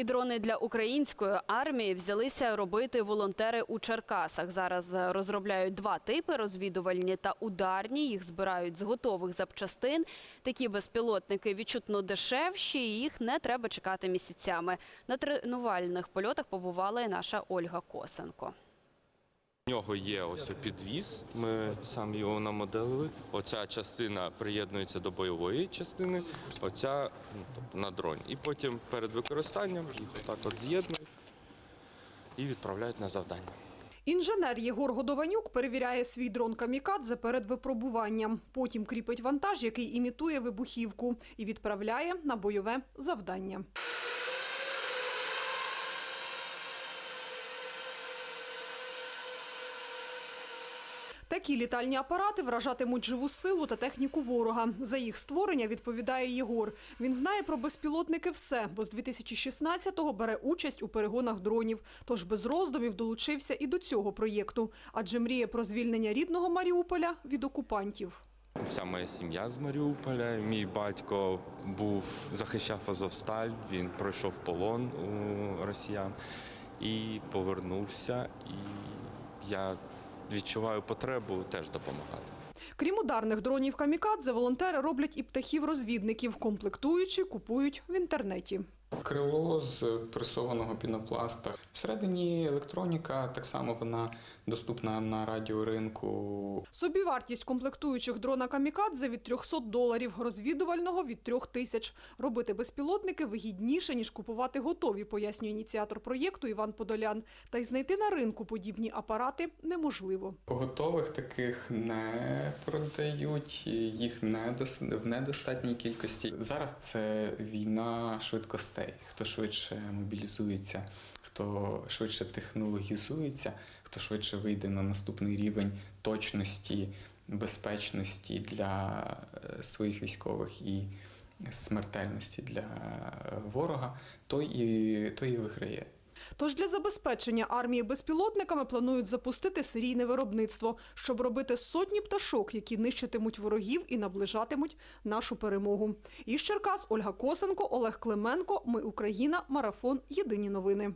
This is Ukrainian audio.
І дрони для української армії взялися робити волонтери у Черкасах. Зараз розробляють два типи: розвідувальні та ударні. Їх збирають з готових запчастин. Такі безпілотники відчутно дешевші. Їх не треба чекати місяцями. На тренувальних польотах побувала і наша Ольга Косенко. Нього є ось підвіз, ми самі його намоделили. Оця частина приєднується до бойової частини, оця ну, тобто на дроні. І потім перед використанням їх отак от з'єднують і відправляють на завдання. Інженер Єгор Годованюк перевіряє свій дрон камікадзе перед випробуванням. Потім кріпить вантаж, який імітує вибухівку, і відправляє на бойове завдання. Такі літальні апарати вражатимуть живу силу та техніку ворога. За їх створення відповідає Єгор. Він знає про безпілотники все, бо з 2016-го бере участь у перегонах дронів. Тож без роздумів долучився і до цього проєкту, адже мріє про звільнення рідного Маріуполя від окупантів. Вся моя сім'я з Маріуполя. Мій батько був захищав Азовсталь, він пройшов полон у росіян і повернувся. І я відчуваю потребу теж допомагати. Крім ударних дронів камікадзе, волонтери роблять і птахів-розвідників, комплектуючи, купують в інтернеті. Крило з пресованого пінопласта. Всередині електроніка, так само вона доступна на радіоринку. Собівартість комплектуючих дрона камікадзе від 300 доларів, розвідувального від 3 тисяч. Робити безпілотники вигідніше, ніж купувати готові, пояснює ініціатор проєкту Іван Подолян. Та й знайти на ринку подібні апарати неможливо. Готових таких не продають, їх в недостатній кількості. Зараз це війна швидкостей. Хто швидше мобілізується, хто швидше технологізується, хто швидше вийде на наступний рівень точності, безпечності для е, своїх військових і смертельності для е, ворога, той і, той і виграє. Тож для забезпечення армії безпілотниками планують запустити серійне виробництво, щоб робити сотні пташок, які нищитимуть ворогів і наближатимуть нашу перемогу. Із Черкас Ольга Косенко, Олег Клименко. Ми Україна. Марафон. Єдині новини.